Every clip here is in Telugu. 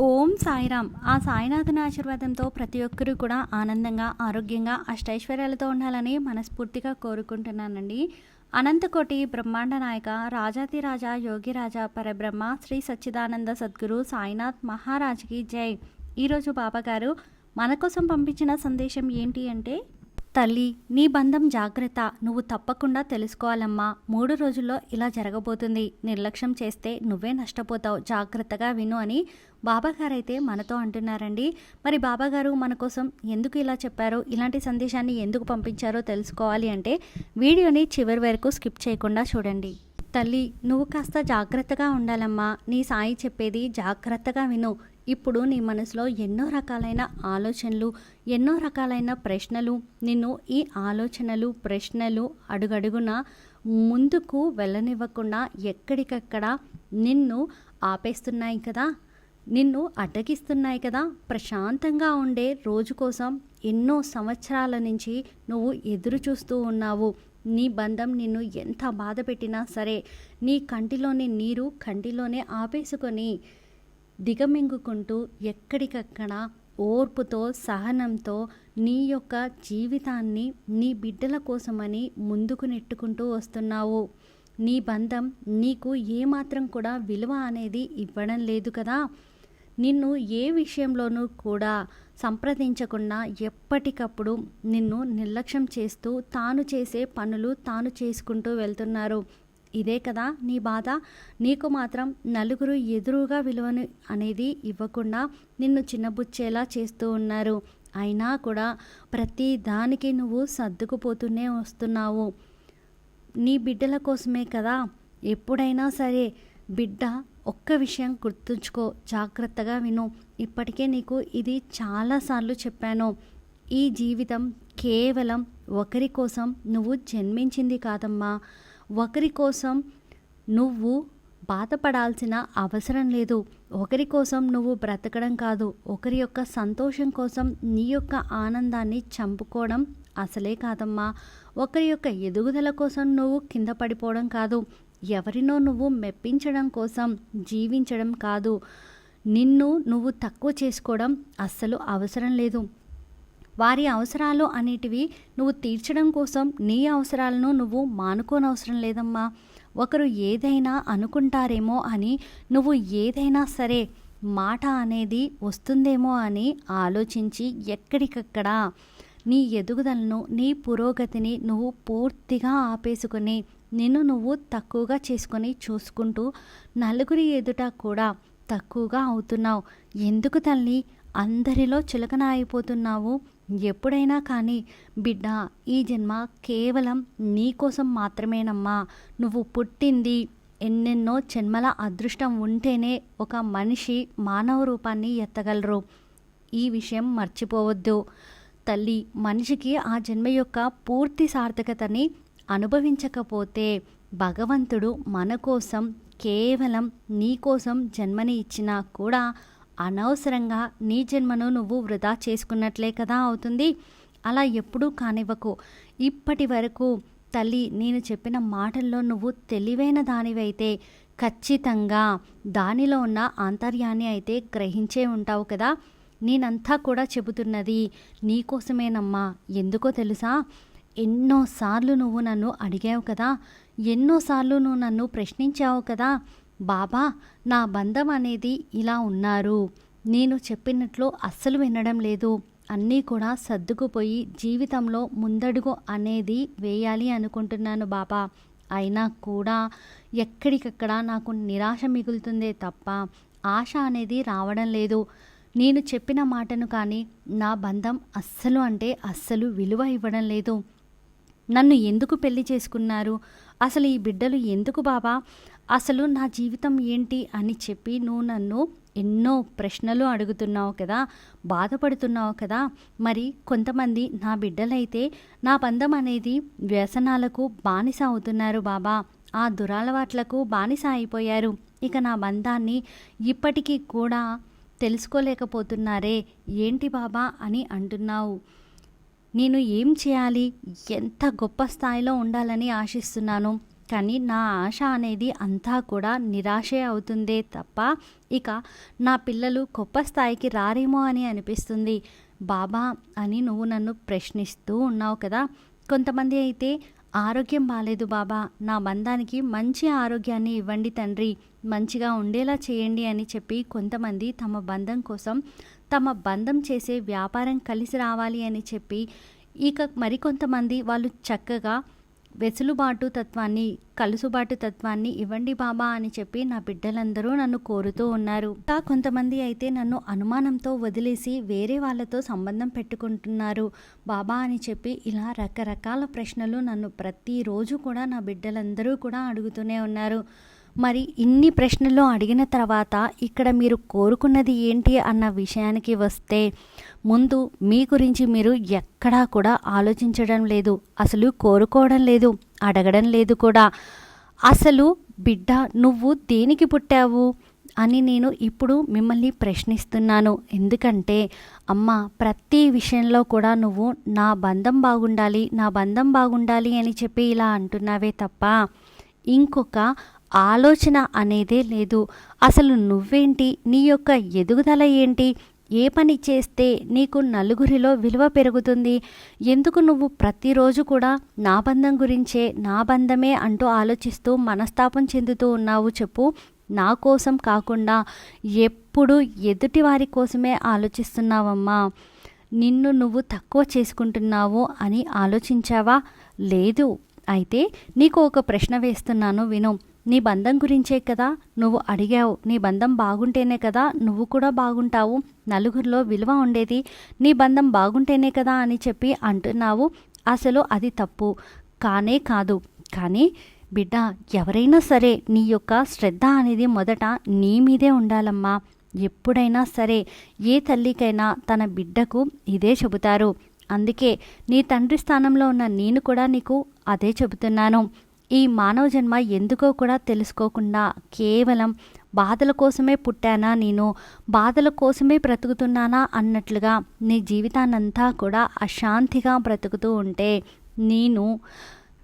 ఓం సాయిరామ్. ఆ సాయినాథుని ఆశీర్వాదంతో ప్రతి ఒక్కరూ కూడా ఆనందంగా ఆరోగ్యంగా అష్టైశ్వర్యాలతో ఉండాలని మనస్ఫూర్తిగా కోరుకుంటున్నానండి. అనంతకోటి బ్రహ్మాండ నాయక రాజాతిరాజా యోగిరాజా పరబ్రహ్మ శ్రీ సచ్చిదానంద సద్గురు సాయినాథ్ మహారాజ్కి జై. ఈరోజు బాబాగారు మన కోసం పంపించిన సందేశం ఏంటి అంటే తల్లి నీ బంధం జాగ్రత్త. నువ్వు తప్పకుండా తెలుసుకోవాలమ్మా. మూడు రోజుల్లో ఇలా జరగబోతుంది. నిర్లక్ష్యం చేస్తే నువ్వే నష్టపోతావు. జాగ్రత్తగా విను అని బాబాగారైతే మనతో అంటున్నారండి. మరి బాబాగారు మన కోసం ఎందుకు ఇలా చెప్పారు? ఇలాంటి సందేశాన్ని ఎందుకు పంపించారో తెలుసుకోవాలి అంటే వీడియోని చివరి వరకు స్కిప్ చేయకుండా చూడండి. తల్లి నువ్వు కాస్త జాగ్రత్తగా ఉండాలమ్మా. నీ సాయి చెప్పేది జాగ్రత్తగా విను. ఇప్పుడు నీ మనసులో ఎన్నో రకాలైన ఆలోచనలు ఎన్నో రకాలైన ప్రశ్నలు. నిన్ను ఈ ఆలోచనలు ప్రశ్నలు అడుగడుగున ముందుకు వెళ్ళనివ్వకుండా ఎక్కడికక్కడ నిన్ను ఆపేస్తున్నాయి కదా. నిన్ను అడ్డగిస్తున్నాయి కదా. ప్రశాంతంగా ఉండే రోజు కోసం ఎన్నో సంవత్సరాల నుంచి నువ్వు ఎదురు చూస్తూ ఉన్నావు. నీ బంధం నిన్ను ఎంత బాధ పెట్టినా సరే నీ కంటిలోని నీరు కంటిలోనే ఆపేసుకొని దిగమింగుకుంటూ ఎక్కడికక్కడ ఓర్పుతో సహనంతో నీ యొక్క జీవితాన్ని నీ బిడ్డల కోసమని ముందుకు నెట్టుకుంటూ వస్తున్నావు. నీ బంధం నీకు ఏమాత్రం కూడా విలువ అనేది ఇవ్వడం లేదు కదా? నిన్ను ఏ విషయంలోనూ కూడా సంప్రదించకుండా ఎప్పటికప్పుడు నిన్ను నిర్లక్ష్యం చేస్తూ తాను చేసే పనులు తాను చేసుకుంటూ వెళ్తున్నారు. ఇదే కదా నీ బాధ? నీకు మాత్రం నలుగురు ఎదురుగా విలువను అనేది ఇవ్వకుండా నిన్ను చిన్నబుచ్చేలా చేస్తూ ఉన్నారు. అయినా కూడా ప్రతి దానికి నువ్వు సర్దుకుపోతూనే వస్తున్నావు. నీ బిడ్డల కోసమే కదా? ఎప్పుడైనా సరే బిడ్డ ఒక్క విషయం గుర్తుంచుకో జాగ్రత్తగా విను. ఇప్పటికే నీకు ఇది చాలాసార్లు చెప్పాను. ఈ జీవితం కేవలం ఒకరి కోసం నువ్వు జన్మించింది కాదమ్మా. ఒకరి కోసం నువ్వు బాధపడాల్సిన అవసరం లేదు. ఒకరి కోసం నువ్వు బ్రతకడం కాదు. ఒకరి యొక్క సంతోషం కోసం నీ యొక్క ఆనందాన్ని చంపుకోవడం అసలే కాదమ్మా. ఒకరి యొక్క ఎదుగుదల కోసం నువ్వు కింద పడిపోవడం కాదు. ఎవరినో నువ్వు మెప్పించడం కోసం జీవించడం కాదు. నిన్ను నువ్వు తక్కువ చేసుకోవడం అస్సలు అవసరం లేదు. వారి అవసరాలు అనేటివి నువ్వు తీర్చడం కోసం నీ అవసరాలను నువ్వు మానుకోనవసరం లేదమ్మా. ఒకరు ఏదైనా అనుకుంటారేమో అని నువ్వు ఏదైనా సరే మాట అనేది వస్తుందేమో అని ఆలోచించి ఎక్కడికక్కడ నీ ఎదుగుదలను నీ పురోగతిని నువ్వు పూర్తిగా ఆపేసుకొని నిన్ను నువ్వు తక్కువగా చేసుకొని చూసుకుంటూ నలుగురి ఎదుట కూడా తక్కువగా అవుతున్నావు. ఎందుకు తల్లి? అందరిలో చులకన అయిపోతున్నావు. ఎప్పుడైనా కానీ బిడ్డ ఈ జన్మ కేవలం నీకోసం మాత్రమేనమ్మా. నువ్వు పుట్టింది ఎన్నెన్నో జన్మల అదృష్టం ఉంటేనే ఒక మనిషి మానవ రూపాన్ని ఎత్తగలరు. ఈ విషయం మర్చిపోవద్దు. తల్లి మనిషికి ఆ జన్మ యొక్క పూర్తి సార్థకతని అనుభవించకపోతే భగవంతుడు మన కోసం కేవలం నీ కోసం జన్మని ఇచ్చినా కూడా అనవసరంగా నీ జన్మను నువ్వు వృధా చేసుకున్నట్లే కదా అవుతుంది. అలా ఎప్పుడూ కానివ్వకు. ఇప్పటి వరకు తల్లి నేను చెప్పిన మాటల్లో నువ్వు తెలివైన దానివైతే ఖచ్చితంగా దానిలో ఉన్న ఆంతర్యాన్ని అయితే గ్రహించే ఉంటావు కదా. నేనంతా కూడా చెబుతున్నది నీకోసమేనమ్మా. ఎందుకో తెలుసా? ఎన్నోసార్లు నువ్వు నన్ను అడిగావు కదా. ఎన్నోసార్లు నువ్వు నన్ను ప్రశ్నించావు కదా. బాబా నా బంధం అనేది ఇలా ఉన్నారు. నేను చెప్పినట్లు అస్సలు వినడం లేదు. అన్నీ కూడా సర్దుకుపోయి జీవితంలో ముందడుగు అనేది వేయాలి అనుకుంటున్నాను బాబా. అయినా కూడా ఎక్కడికక్కడ నాకు నిరాశ మిగులుతుందే తప్ప ఆశ అనేది రావడం లేదు. నేను చెప్పిన మాటను కానీ నా బంధం అస్సలు అంటే అస్సలు విలువ ఇవ్వడం లేదు. నన్ను ఎందుకు పెళ్ళి చేసుకున్నారు? అసలు ఈ బిడ్డలు ఎందుకు బాబా? అసలు నా జీవితం ఏంటి అని చెప్పి నువ్వు నన్ను ఎన్నో ప్రశ్నలు అడుగుతున్నావు కదా బాధపడుతున్నావు కదా. మరి కొంతమంది నా బిడ్డలైతే నా బంధం అనేది వ్యసనాలకు బానిస అవుతున్నారు బాబా. ఆ దురాలవాట్లకు బానిస అయిపోయారు. ఇక నా బంధాన్ని ఇప్పటికీ కూడా తెలుసుకోలేకపోతున్నారే? ఏంటి బాబా అని అంటున్నావు. నేను ఏం చేయాలి? ఎంత గొప్ప స్థాయిలో ఉండాలని ఆశిస్తున్నాను. కానీ నా ఆశ అనేది అంతా కూడా నిరాశే అవుతుందే తప్ప ఇక నా పిల్లలు గొప్ప స్థాయికి రారేమో అని అనిపిస్తుంది. బాబా అని నువ్వు నన్ను ప్రశ్నిస్తూ ఉన్నావు కదా. కొంతమంది అయితే ఆరోగ్యం బాగాలేదు బాబా నా బంధానికి మంచి ఆరోగ్యాన్ని ఇవ్వండి తండ్రి మంచిగా ఉండేలా చేయండి అని చెప్పి కొంతమంది తమ బంధం కోసం తమ బంధం చేసే వ్యాపారం కలిసి రావాలి అని చెప్పి ఇక మరికొంతమంది వాళ్ళు చక్కగా వెసులుబాటు తత్వాన్ని కలుసుబాటు తత్వాన్ని ఇవ్వండి బాబా అని చెప్పి నా బిడ్డలందరూ నన్ను కోరుతూ ఉన్నారు. ఇంకా కొంతమంది అయితే నన్ను అనుమానంతో వదిలేసి వేరే వాళ్ళతో సంబంధం పెట్టుకుంటున్నారు. బాబా అని చెప్పి ఇలా రకరకాల ప్రశ్నలు నన్ను ప్రతిరోజు కూడా నా బిడ్డలందరూ కూడా అడుగుతూనే ఉన్నారు. మరి ఇన్ని ప్రశ్నలు అడిగిన తర్వాత ఇక్కడ మీరు కోరుకున్నది ఏంటి అన్న విషయానికి వస్తే ముందు మీ గురించి మీరు ఎక్కడా కూడా ఆలోచించడం లేదు అసలు కోరుకోవడం లేదు అడగడం లేదు కూడా. అసలు బిడ్డ నువ్వు దేనికి పుట్టావు అని నేను ఇప్పుడు మిమ్మల్ని ప్రశ్నిస్తున్నాను. ఎందుకంటే అమ్మ ప్రతి విషయంలో కూడా నువ్వు నా బంధం బాగుండాలి నా బంధం బాగుండాలి అని చెప్పి ఇలా అంటున్నావే తప్ప ఇంకొక ఆలోచన అనేదే లేదు. అసలు నువ్వేంటి? నీ యొక్క ఎదుగుదల ఏంటి? ఏ పని చేస్తే నీకు నలుగురిలో విలువ పెరుగుతుంది? ఎందుకు నువ్వు ప్రతిరోజు కూడా నా బంధం గురించే నా బంధమే అంటూ ఆలోచిస్తూ మనస్తాపం చెందుతూ ఉన్నావు చెప్పు. నా కోసం కాకుండా ఎప్పుడు ఎదుటి వారి కోసమే ఆలోచిస్తున్నావమ్మా. నిన్ను నువ్వు తక్కువ చేసుకుంటున్నావు అని ఆలోచించావా? లేదు. అయితే నీకు ఒక ప్రశ్న వేస్తున్నాను విను. నీ బంధం గురించే కదా నువ్వు అడిగావు. నీ బంధం బాగుంటేనే కదా నువ్వు కూడా బాగుంటావు. నలుగురిలో విలువ ఉండేది నీ బంధం బాగుంటేనే కదా అని చెప్పి అంటున్నావు. అసలు అది తప్పు. కానే కాదు. కానీ బిడ్డ ఎవరైనా సరే నీ యొక్క శ్రద్ధ అనేది మొదట నీ మీదే ఉండాలమ్మా. ఎప్పుడైనా సరే ఏ తల్లికైనా తన బిడ్డకు ఇదే చెబుతారు. అందుకే నీ తండ్రి స్థానంలో ఉన్న నేను కూడా నీకు అదే చెబుతున్నాను. ఈ మానవ జన్మ ఎందుకో కూడా తెలుసుకోకుండా కేవలం బాధల కోసమే పుట్టానా నేను? బాధల కోసమే బ్రతుకుతున్నానా? అన్నట్లుగా నీ జీవితాన్నంతా కూడా అశాంతిగా బ్రతుకుతూ ఉంటే నేను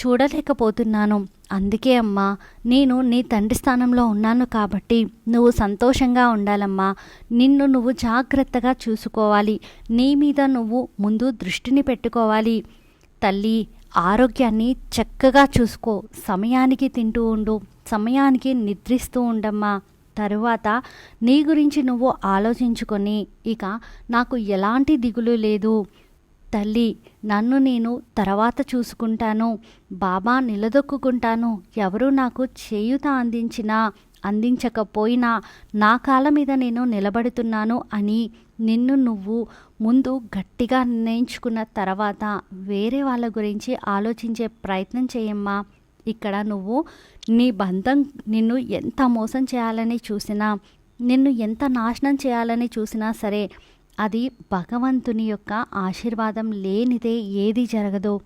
చూడలేకపోతున్నాను. అందుకే అమ్మా నేను నీ తండ్రి స్థానంలో ఉన్నాను కాబట్టి నువ్వు సంతోషంగా ఉండాలమ్మా. నిన్ను నువ్వు జాగ్రత్తగా చూసుకోవాలి. నీ మీద నువ్వు ముందు దృష్టిని పెట్టుకోవాలి. తల్లి ఆరోగ్యాన్ని చక్కగా చూసుకో. సమయానికి తింటూ ఉండు. సమయానికి నిద్రిస్తూ ఉండమ్మా. తరువాత నీ గురించి నువ్వు ఆలోచించుకొని ఇక నాకు ఎలాంటి దిగులు లేదు. తల్లి నన్ను నేను తర్వాత చూసుకుంటాను. బాబా నిలదొక్కుంటాను ఎవరు నాకు చేయుత అందించినా అందించకపోయినా నా కాళ్ళ మీద నేను నిలబడుతున్నాను అని నిన్ను నువ్వు ముందు గట్టిగా నిర్ణయించుకున్న తర్వాత వేరే వాళ్ళ గురించి ఆలోచించే ప్రయత్నం చేయమ్మా. ఇక్కడ నువ్వు నీ బంధం నిన్ను ఎంత మోసం చేయాలని చూసినా నిన్ను ఎంత నాశనం చేయాలని చూసినా సరే అది భగవంతుని యొక్క ఆశీర్వాదం లేనిదే ఏది జరగదు.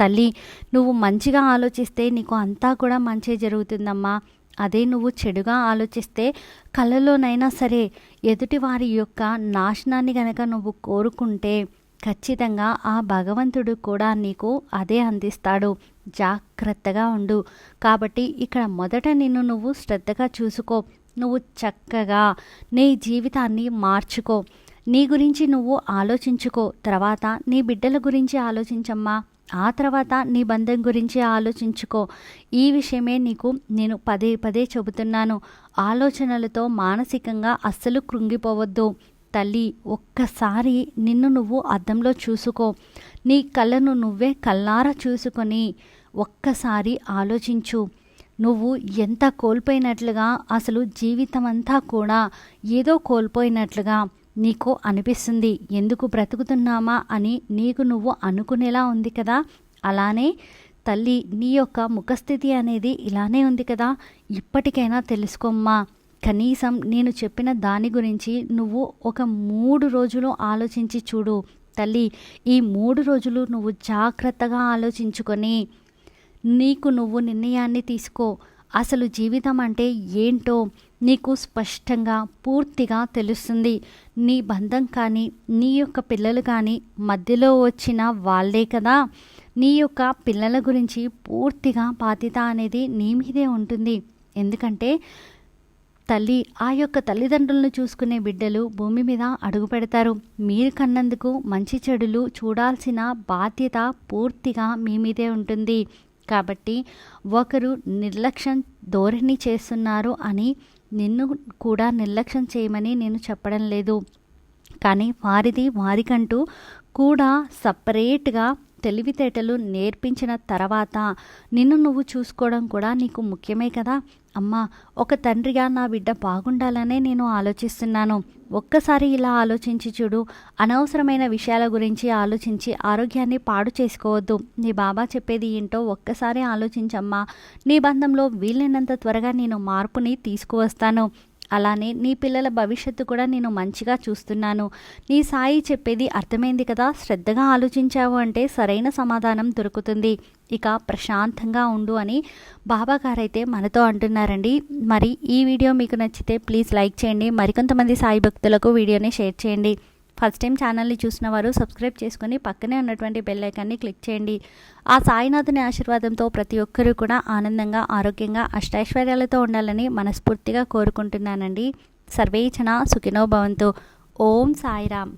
తల్లి నువ్వు మంచిగా ఆలోచిస్తే నీకు అంతా కూడా మంచి జరుగుతుందమ్మా. అదే నువ్వు చెడుగా ఆలోచిస్తే కళలోనైనా సరే ఎదుటి వారి యొక్క నాశనాన్ని గనక నువ్వు కోరుకుంటే ఖచ్చితంగా ఆ భగవంతుడు కూడా నీకు అదే అందిస్తాడు. జాగ్రత్తగా ఉండు. కాబట్టి ఇక్కడ మొదట నిన్ను నువ్వు శ్రద్ధగా చూసుకో. నువ్వు చక్కగా నీ జీవితాన్ని మార్చుకో. నీ గురించి నువ్వు ఆలోచించుకో. తర్వాత నీ బిడ్డల గురించి ఆలోచించమ్మా. ఆ తర్వాత నీ బంధం గురించి ఆలోచించుకో. ఈ విషయమే నీకు నేను పదే పదే చెబుతున్నాను. ఆలోచనలతో మానసికంగా అస్సలు కృంగిపోవద్దు. తల్లి ఒక్కసారి నిన్ను నువ్వు అద్దంలో చూసుకో. నీ కళ్ళను నువ్వే కల్లారా చూసుకొని ఒక్కసారి ఆలోచించు. నువ్వు ఎంత కోల్పోయినట్లుగా అసలు జీవితం అంతా కూడా ఏదో కోల్పోయినట్లుగా నీకు అనిపిస్తుంది ఎందుకు బ్రతుకుతున్నామా అని నీకు నువ్వు అనుకునేలా ఉంది కదా? అలానే తల్లి నీ యొక్క ముఖస్థితి అనేది ఇలానే ఉంది కదా? ఇప్పటికైనా తెలుసుకోమ్మా. కనీసం నేను చెప్పిన దాని గురించి నువ్వు ఒక మూడు రోజులు ఆలోచించి చూడు. తల్లి ఈ మూడు రోజులు నువ్వు జాగ్రత్తగా ఆలోచించుకొని నీకు నువ్వు నిర్ణయాన్ని తీసుకో. అసలు జీవితం అంటే ఏంటో నీకు స్పష్టంగా పూర్తిగా తెలుస్తుంది. నీ బంధం కానీ నీ యొక్క పిల్లలు కానీ మధ్యలో వచ్చిన వాళ్ళే కదా. నీ యొక్క పిల్లల గురించి పూర్తిగా బాధ్యత అనేది నీ మీదే ఉంటుంది. ఎందుకంటే తల్లి ఆ యొక్క తల్లిదండ్రులను చూసుకునే బిడ్డలు భూమి మీద అడుగు పెడతారు. మీరు కన్నందుకు మంచి చెడులు చూడాల్సిన బాధ్యత పూర్తిగా మీ మీదే ఉంటుంది. కాబట్టి ఒకరు నిర్లక్ష్యం ధోరణి చేస్తున్నారు అని నిన్ను కూడా నిర్లక్ష్యం చేయమని నేను చెప్పడం లేదు. కానీ వారిది వారికంటూ కూడా సపరేట్గా తెలివితేటలు నేర్పించిన తర్వాత నిన్ను నువ్వు చూసుకోవడం కూడా నీకు ముఖ్యమే కదా. అమ్మా ఒక తండ్రిగా నా బిడ్డ బాగుండాలనే నేను ఆలోచిస్తున్నాను. ఒక్కసారి ఇలా ఆలోచించి చూడు. అనవసరమైన విషయాల గురించి ఆలోచించి ఆరోగ్యాన్ని పాడు చేసుకోవద్దు. నీ బాబా చెప్పేది ఏంటో ఒక్కసారి ఆలోచించమ్మా. నీ బంధంలో వీలైనంత త్వరగా నేను మార్పుని తీసుకువస్తాను. అలానే నీ పిల్లల భవిష్యత్తు కూడా నేను మంచిగా చూస్తున్నాను. నీ సాయి చెప్పేది అర్థమైంది కదా? శ్రద్ధగా ఆలోచించావు అంటే సరైన సమాధానం దొరుకుతుంది. ఇక ప్రశాంతంగా ఉండు అని బాబా గారైతే మనతో అంటున్నారండి. మరి ఈ వీడియో మీకు నచ్చితే ప్లీజ్ లైక్ చేయండి. మరికొంతమంది సాయి భక్తులకు వీడియోని షేర్ చేయండి. ఫస్ట్ టైం ఛానల్ని చూసిన వారు సబ్స్క్రైబ్ చేసుకుని పక్కనే ఉన్నటువంటి బెల్ ఐకాన్ని క్లిక్ చేయండి. ఆ సాయినాథుని ఆశీర్వాదంతో ప్రతి ఒక్కరూ కూడా ఆనందంగా ఆరోగ్యంగా అష్టైశ్వర్యాలతో ఉండాలని మనస్ఫూర్తిగా కోరుకుంటున్నానండి. సర్వేచన సుఖినో భవంతు. ఓం సాయిరామ్.